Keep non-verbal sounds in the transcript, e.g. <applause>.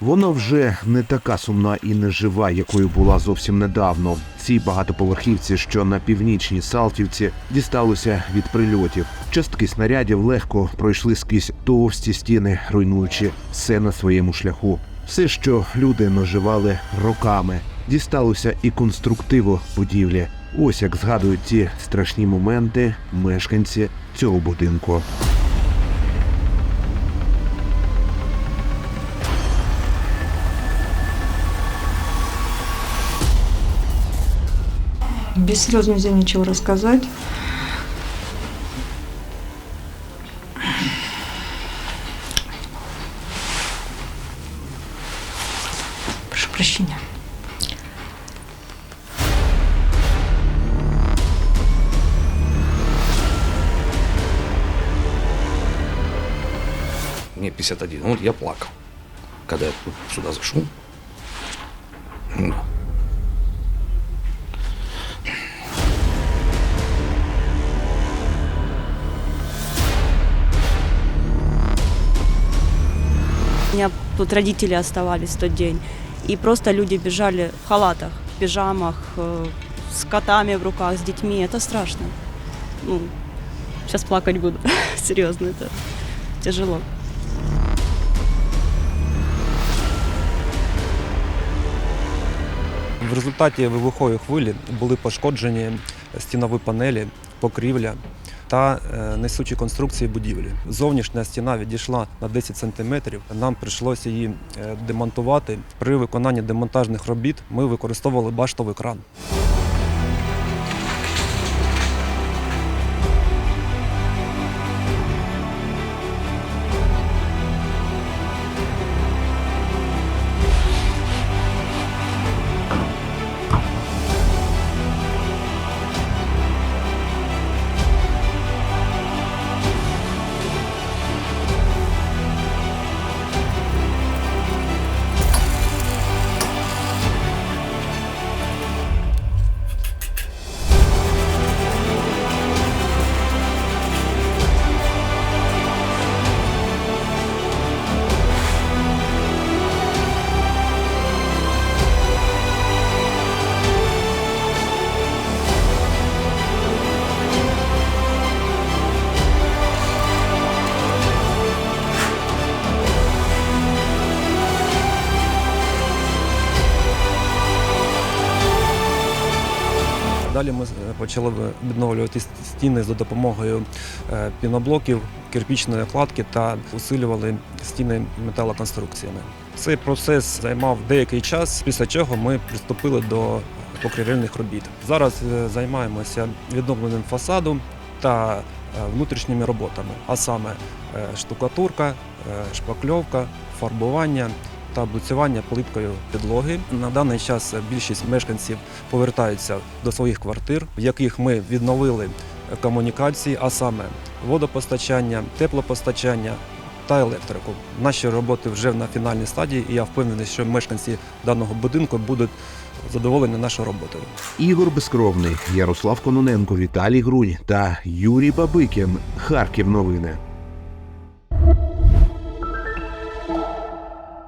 Вона вже не така сумна і нежива, якою була зовсім недавно. Цій багатоповерхівці, що на північній Салтівці, дісталося від прильотів. Частки снарядів легко пройшли скрізь товсті стіни, руйнуючи все на своєму шляху. Все, що люди наживали роками, дісталося і конструктиву будівлі. Ось як згадують ті страшні моменти мешканці цього будинку. Без слез нельзя ничего рассказать. Прошу прощения. Мне 51. Вот я плакал, когда я сюда зашел. меня тут родители оставались в тот день. И просто люди бежали в халатах, в пижамах, э, с котами в руках, с детьми. Это страшно. Ну, сейчас плакать буду. <laughs> Серьезно, это тяжело. В результаті вибухової хвилі були пошкоджені стінові панелі, покрівля та е, несучі конструкції будівлі. Зовнішня стіна відійшла на 10 см. Нам прийшлося її е, демонтувати. При виконанні демонтажних робіт ми використовували баштовий кран. Далі ми е, почали відновлювати стіни за допомогою е, піноблоків, кирпічної кладки та усилювали стіни металоконструкціями. Цей процес займав деякий час, після чого ми приступили до покрівельних робіт. Зараз е, займаємося відновленням фасаду та внутрішніми роботами, а саме штукатурка, шпакльовка, фарбування та облицювання плиткою підлоги. На даний час більшість мешканців повертаються до своїх квартир, в яких ми відновили комунікації, а саме водопостачання, теплопостачання та електрику. Наші роботи вже на фінальній стадії, і я впевнений, що мешканці даного будинку будуть задоволені нашою роботою. Ігор Безкровний, Ярослав Кононенко, Віталій Грунь та Юрій Бабикін. Харків новини.